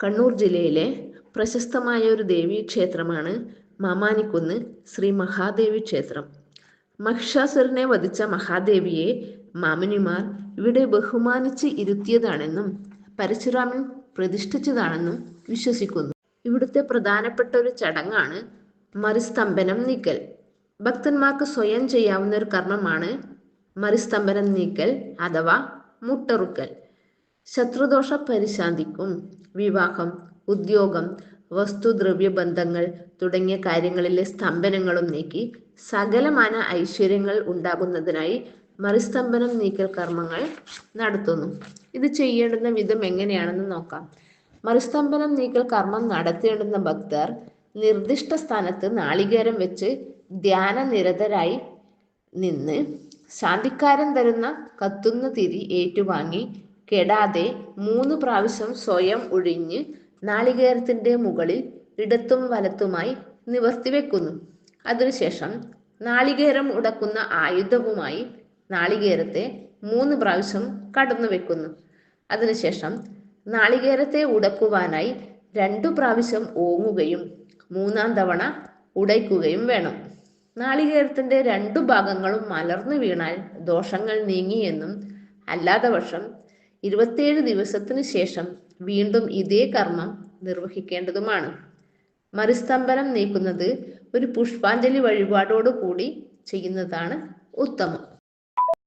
കണ്ണൂർ ജില്ലയിലെ പ്രശസ്തമായ ഒരു ദേവീ ക്ഷേത്രമാണ് മാമാനിക്കുന്ന് ശ്രീ മഹാദേവി ക്ഷേത്രം. മഹിഷാസുരനെ വധിച്ച മഹാദേവിയെ മാമിനിമാർ ഇവിടെ ബഹുമാനിച്ച് ഇരുത്തിയതാണെന്നും പരശുരാമൻ പ്രതിഷ്ഠിച്ചതാണെന്നും വിശ്വസിക്കുന്നു. ഇവിടുത്തെ പ്രധാനപ്പെട്ട ഒരു ചടങ്ങാണ് മറിസ്തംഭനം നീക്കൽ. ഭക്തന്മാർക്ക് സ്വയം ചെയ്യാവുന്ന ഒരു കർമ്മമാണ് മറിസ്തംഭനം നീക്കൽ അഥവാ മുട്ടറുക്കൽ. ശത്രുദോഷ പരിശാന്തിക്കും വിവാഹം ഉദ്യോഗം വസ്തുദ്രവ്യ ബന്ധങ്ങൾ തുടങ്ങിയ കാര്യങ്ങളിലെ സ്തംഭനങ്ങളും നീക്കി സകലമാന ഐശ്വര്യങ്ങൾ ഉണ്ടാകുന്നതിനായി മറിസ്തംഭനം നീക്കൽ കർമ്മങ്ങൾ നടത്തുന്നു. ഇത് ചെയ്യേണ്ടുന്ന വിധം എങ്ങനെയാണെന്ന് നോക്കാം. മറിസ്തംഭനം നീക്കൽ കർമ്മം നടത്തേണ്ടുന്ന ഭക്തർ നിർദ്ദിഷ്ട സ്ഥാനത്ത് നാളികേരം വെച്ച് ധ്യാന നിരതരായി നിന്ന് ശാന്തിക്കാരൻ തരുന്ന കത്തുന്ന തിരി ഏറ്റുവാങ്ങി കെടാതെ മൂന്ന് പ്രാവശ്യം സ്വയം ഒഴിഞ്ഞ് നാളികേരത്തിന്റെ മുകളിൽ ഇടത്തും വലത്തുമായി നിവർത്തി വെക്കുന്നു. അതിനുശേഷം നാളികേരം ഉടക്കുന്ന ആയുധവുമായി നാളികേരത്തെ മൂന്ന് പ്രാവശ്യം കടന്നു വെക്കുന്നു. അതിനുശേഷം നാളികേരത്തെ ഉടക്കുവാനായി രണ്ടു പ്രാവശ്യം ഓങ്ങുകയും മൂന്നാം തവണ ഉടയ്ക്കുകയും വേണം. നാളികേരത്തിന്റെ രണ്ടു ഭാഗങ്ങളും മലർന്നു വീണാൽ ദോഷങ്ങൾ നീങ്ങിയെന്നും അല്ലാത്ത പക്ഷം ഇരുപത്തിയേഴ് ദിവസത്തിനു ശേഷം വീണ്ടും ഇതേ കർമ്മം നിർവഹിക്കേണ്ടതുമാണ്. മറുസ്തംഭനം നീക്കുന്നത് ഒരു പുഷ്പാഞ്ജലി വഴിപാടോടുകൂടി ചെയ്യുന്നതാണ് ഉത്തമം.